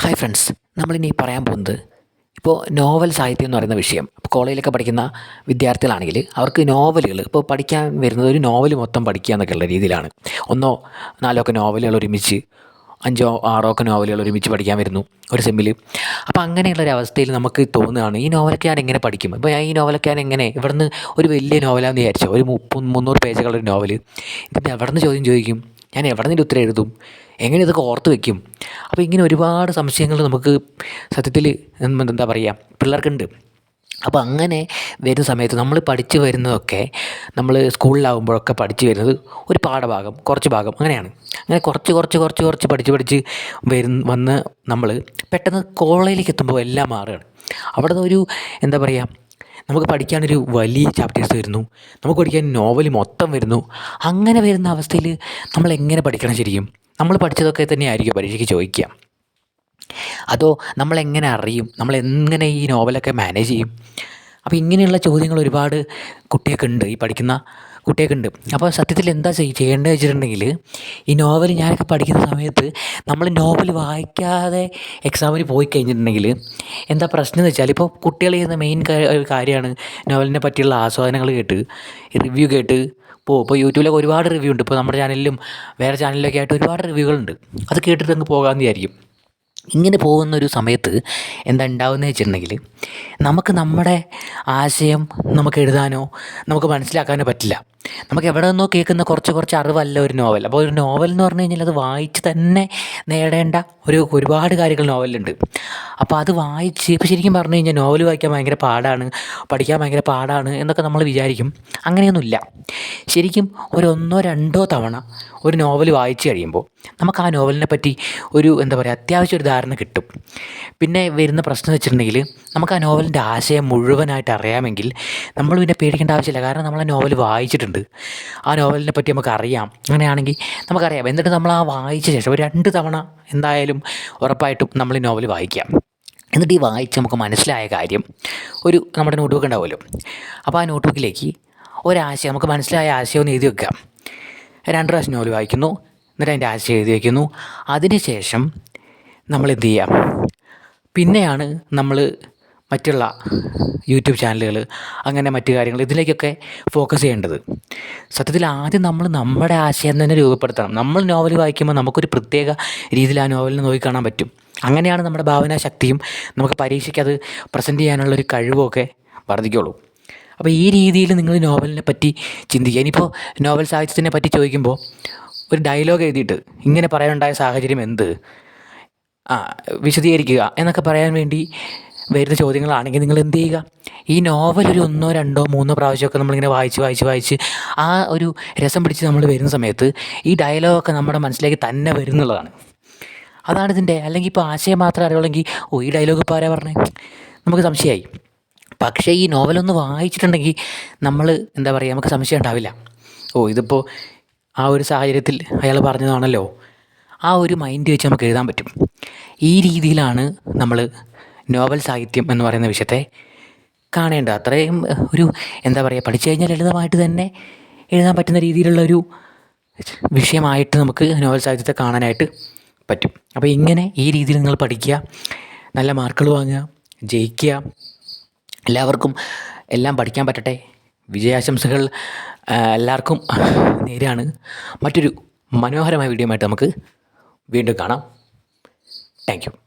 Hi friends നമ്മളിനി പറയാൻ പോകുന്നത് ഇപ്പോൾ നോവൽ സാഹിത്യം എന്ന് പറയുന്ന വിഷയം. ഇപ്പോൾ കോളേജിലൊക്കെ പഠിക്കുന്ന വിദ്യാർത്ഥികളാണെങ്കിൽ അവർക്ക് നോവലുകൾ ഇപ്പോൾ പഠിക്കാൻ വരുന്നത് ഒരു നോവൽ മൊത്തം പഠിക്കുക എന്നൊക്കെയുള്ള രീതിയിലാണ്. ഒന്നോ നാലോ ഒക്കെ നോവലുകൾ ഒരുമിച്ച് അഞ്ചോ ആറോ ഒക്കെ നോവലുകൾ ഒരുമിച്ച് പഠിക്കാൻ വരുന്നു ഒരു സെമ്മിൽ അപ്പോൾ അങ്ങനെയുള്ള ഒരു അവസ്ഥയിൽ നമുക്ക് തോന്നുകയാണ് ഈ നോവലൊക്കെ ഞാൻ എങ്ങനെ പഠിക്കും? ഇപ്പോൾ ഞാൻ ഈ നോവലൊക്കെ ഞാൻ എങ്ങനെ ഇവിടുന്ന് ഒരു വലിയ നോവലാണെന്ന് വിചാരിച്ചോ? ഒരു മുപ്പ മുന്നൂറ് പേജുകളുള്ള ഒരു നോവൽ ഇതിന്റെ എവിടെ നിന്ന് ചോദ്യം ചോദിക്കും ഞാൻ എവിടെ നിന്ന് ഉത്തരം എഴുതും? എങ്ങനെ ഇതൊക്കെ ഓർത്ത് വെക്കും? അപ്പോൾ ഇങ്ങനെ ഒരുപാട് സംശയങ്ങൾ നമുക്ക് സത്യത്തിൽ എന്താ പറയുക പിള്ളേർക്കുണ്ട്. അപ്പോൾ അങ്ങനെ വരുന്ന സമയത്ത് നമ്മൾ പഠിച്ചു വരുന്നതൊക്കെ നമ്മൾ സ്കൂളിലാവുമ്പോഴൊക്കെ പഠിച്ചു വരുന്നത് ഒരു പാഠഭാഗം കുറച്ച് ഭാഗം അങ്ങനെയാണ്. അങ്ങനെ കുറച്ച് കുറച്ച് കുറച്ച് കുറച്ച് പഠിച്ച് പഠിച്ച് വരുന്ന വന്ന് നമ്മൾ പെട്ടെന്ന് കോളേജിലേക്ക് എത്തുമ്പോൾ എല്ലാം മാറുകയാണ്. അവിടെ ഒരു എന്താ പറയുക നമുക്ക് പഠിക്കാനൊരു വലിയ ചാപ്റ്റേഴ്സ് വരുന്നു. നമുക്ക് പഠിക്കാൻ നോവൽ മൊത്തം വരുന്നു. അങ്ങനെ വരുന്ന അവസ്ഥയിൽ നമ്മൾ എങ്ങനെ പഠിക്കണം ശരിക്കും? നമ്മൾ പഠിച്ചതൊക്കെ തന്നെയായിരിക്കും പരീക്ഷയ്ക്ക് ചോദിക്കുക. അതോ നമ്മളെങ്ങനെ അറിയും? നമ്മൾ എങ്ങനെ ഈ നോവലൊക്കെ മാനേജ് ചെയ്യും? അപ്പോൾ ഇങ്ങനെയുള്ള ചോദ്യങ്ങൾ ഒരുപാട് കുട്ടിയൊക്കെ ഉണ്ട് ഈ പഠിക്കുന്ന കുട്ടിയൊക്കെ ഉണ്ട് അപ്പോൾ സത്യത്തിൽ എന്താ ചെയ്യേണ്ടത് വെച്ചിട്ടുണ്ടെങ്കിൽ ഈ നോവൽ ഞാനൊക്കെ പഠിക്കുന്ന സമയത്ത് നമ്മൾ നോവൽ വായിക്കാതെ എക്സാമിന് പോയി കഴിഞ്ഞിട്ടുണ്ടെങ്കിൽ എന്താ പ്രശ്നം എന്ന് വെച്ചാൽ ഇപ്പോൾ കുട്ടികൾ ചെയ്യുന്ന മെയിൻ കാര്യമാണ് നോവലിനെ പറ്റിയുള്ള ആസ്വാദനങ്ങൾ കേട്ട് റിവ്യൂ കേട്ട് ഇപ്പോൾ ഇപ്പോൾ യൂട്യൂബിലൊക്കെ ഒരുപാട് റിവ്യൂ ഉണ്ട്. ഇപ്പോൾ നമ്മുടെ ചാനലിലും വേറെ ചാനലിലൊക്കെ ആയിട്ട് ഒരുപാട് റിവ്യൂകളുണ്ട് അത് കേട്ടിട്ട് അങ്ങ് പോകാമെന്ന് വിചാരിക്കും. ഇങ്ങനെ പോകുന്നൊരു സമയത്ത് എന്താ ഉണ്ടാവുന്നത് വെച്ചിട്ടുണ്ടെങ്കിൽ നമുക്ക് നമ്മുടെ ആശയം നമുക്ക് എഴുതാനോ നമുക്ക് മനസ്സിലാക്കാനോ പറ്റില്ല. നമുക്ക് എവിടെ നിന്നോ കേൾക്കുന്ന കുറച്ച് കുറച്ച് അറിവല്ല ഒരു നോവൽ അപ്പോൾ ഒരു നോവൽ എന്ന് പറഞ്ഞു കഴിഞ്ഞാൽ അത് വായിച്ച് തന്നെ നേടേണ്ട ഒരു ഒരുപാട് കാര്യങ്ങൾ നോവലുണ്ട് അപ്പോൾ അത് വായിച്ച് ഇപ്പോൾ ശരിക്കും പറഞ്ഞു കഴിഞ്ഞാൽ നോവൽ വായിക്കാൻ ഭയങ്കര പാടാണ് പഠിക്കാൻ ഭയങ്കര പാടാണ് എന്നൊക്കെ നമ്മൾ വിചാരിക്കും. അങ്ങനെയൊന്നുമില്ല. ശരിക്കും ഒരു ഒന്നോ രണ്ടോ തവണ ഒരു നോവൽ വായിച്ച് കഴിയുമ്പോൾ നമുക്ക് ആ നോവലിനെ പറ്റി ഒരു എന്താ പറയുക അത്യാവശ്യം ഒരു ധാരണ കിട്ടും. പിന്നെ വരുന്ന പ്രശ്നം വെച്ചിട്ടുണ്ടെങ്കിൽ നമുക്ക് ആ നോവലിന്റെ ആശയം മുഴുവനായിട്ട് അറിയാമെങ്കിൽ നമ്മൾ പിന്നെ പേടിക്കേണ്ട ആവശ്യമില്ല. കാരണം നമ്മൾ ആ നോവൽ വായിച്ചിട്ടുണ്ട്. ആ നോവലിനെ പറ്റി നമുക്ക് അറിയാം അങ്ങനെയാണെങ്കിൽ നമുക്കറിയാം. എന്നിട്ട് നമ്മൾ ആ വായിച്ച ശേഷം ഒരു രണ്ട് തവണ എന്തായാലും ഉറപ്പായിട്ടും നമ്മൾ ഈ നോവൽ വായിക്കാം. എന്നിട്ട് ഈ വായിച്ച് നമുക്ക് മനസ്സിലായ കാര്യം ഒരു നമ്മുടെ നോട്ട് ബുക്ക് ഉണ്ടാവുമല്ലോ. അപ്പോൾ ആ നോട്ട് ബുക്കിലേക്ക് ഒരാശയം നമുക്ക് മനസ്സിലായ ആശയം ഒന്ന് എഴുതി വെക്കാം. രണ്ട് പ്രാവശ്യം നോവൽ വായിക്കുന്നു. എന്നിട്ട് അതിന്റെ ആശയം എഴുതി വയ്ക്കുന്നു അതിനുശേഷം നമ്മൾ എന്ത് ചെയ്യാം? പിന്നെയാണ് നമ്മൾ മറ്റുള്ള യൂട്യൂബ് ചാനലുകൾ അങ്ങനെ മറ്റു കാര്യങ്ങൾ ഇതിലേക്കൊക്കെ ഫോക്കസ് ചെയ്യേണ്ടത്. സത്യത്തിൽ ആദ്യം നമ്മൾ നമ്മുടെ ആശയം തന്നെ രൂപപ്പെടുത്തണം. നമ്മൾ നോവൽ വായിക്കുമ്പോൾ നമുക്കൊരു പ്രത്യേക രീതിയിൽ ആ നോവലിനെ നോക്കിക്കാണാൻ പറ്റും. അങ്ങനെയാണ് നമ്മുടെ ഭാവനാ ശക്തിയും നമുക്ക് പരീക്ഷയ്ക്ക് അത് പ്രസന്റ് ചെയ്യാനുള്ളൊരു കഴിവുമൊക്കെ വർദ്ധിക്കുള്ളൂ. അപ്പോൾ ഈ രീതിയിൽ നിങ്ങൾ നോവലിനെ പറ്റി ചിന്തിക്കുക. ഇനിയിപ്പോൾ നോവൽ സാഹിത്യത്തിനെ പറ്റി ചോദിക്കുമ്പോൾ ഒരു ഡയലോഗ് എഴുതിയിട്ട് ഇങ്ങനെ പറയാനുണ്ടായ സാഹചര്യം എന്ത്? ആ വിശദീകരിക്കുക എന്നൊക്കെ പറയാൻ വേണ്ടി വരുന്ന ചോദ്യങ്ങളാണെങ്കിൽ നിങ്ങൾ എന്ത് ചെയ്യുക? ഈ നോവൽ ഒരു ഒന്നോ രണ്ടോ മൂന്നോ പ്രാവശ്യമൊക്കെ നമ്മളിങ്ങനെ വായിച്ച് വായിച്ച് വായിച്ച് ആ ഒരു രസം പിടിച്ച് നമ്മൾ വരുന്ന സമയത്ത് ഈ ഡയലോഗൊക്കെ നമ്മുടെ മനസ്സിലേക്ക് തന്നെ വരുന്നുള്ളതാണ്. അതാണ് ഇതിന്റെ അല്ലെങ്കിൽ ഇപ്പോൾ ആശയം മാത്രം അറിയുള്ളെങ്കിൽ ഓ ഈ ഡയലോഗ് ഇപ്പോൾ ആരാ പറഞ്ഞേ? നമുക്ക് സംശയമായി. പക്ഷേ ഈ നോവലൊന്ന് വായിച്ചിട്ടുണ്ടെങ്കിൽ നമ്മൾ എന്താ പറയുക നമുക്ക് സംശയം ഉണ്ടാവില്ല. ഓ ഇതിപ്പോൾ ആ ഒരു സാഹചര്യത്തിൽ അയാൾ പറഞ്ഞതാണല്ലോ. ആ ഒരു മൈൻഡ് വെച്ച് നമുക്ക് എഴുതാൻ പറ്റും. ഈ രീതിയിലാണ് നമ്മൾ നോവൽ സാഹിത്യം എന്ന് പറയുന്ന വിഷയത്തെ കാണേണ്ടത് അത്രയും ഒരു എന്താ പറയുക പഠിച്ചു കഴിഞ്ഞാൽ ലളിതമായിട്ട് തന്നെ എഴുതാൻ പറ്റുന്ന രീതിയിലുള്ള ഒരു വിഷയമായിട്ട് നമുക്ക് നോവൽ സാഹിത്യത്തെ കാണാനായിട്ട് പറ്റും. അപ്പോൾ ഇങ്ങനെ ഈ രീതിയിൽ നിങ്ങൾ പഠിക്കുക നല്ല മാർക്കുകൾ വാങ്ങുക ജയിക്കുക എല്ലാവർക്കും എല്ലാം പഠിക്കാൻ പറ്റട്ടെ വിജയാശംസകൾ എല്ലാവർക്കും നേരാണ് മറ്റൊരു മനോഹരമായ വീഡിയോ ആയിട്ട് നമുക്ക് വീണ്ടും കാണാം. താങ്ക്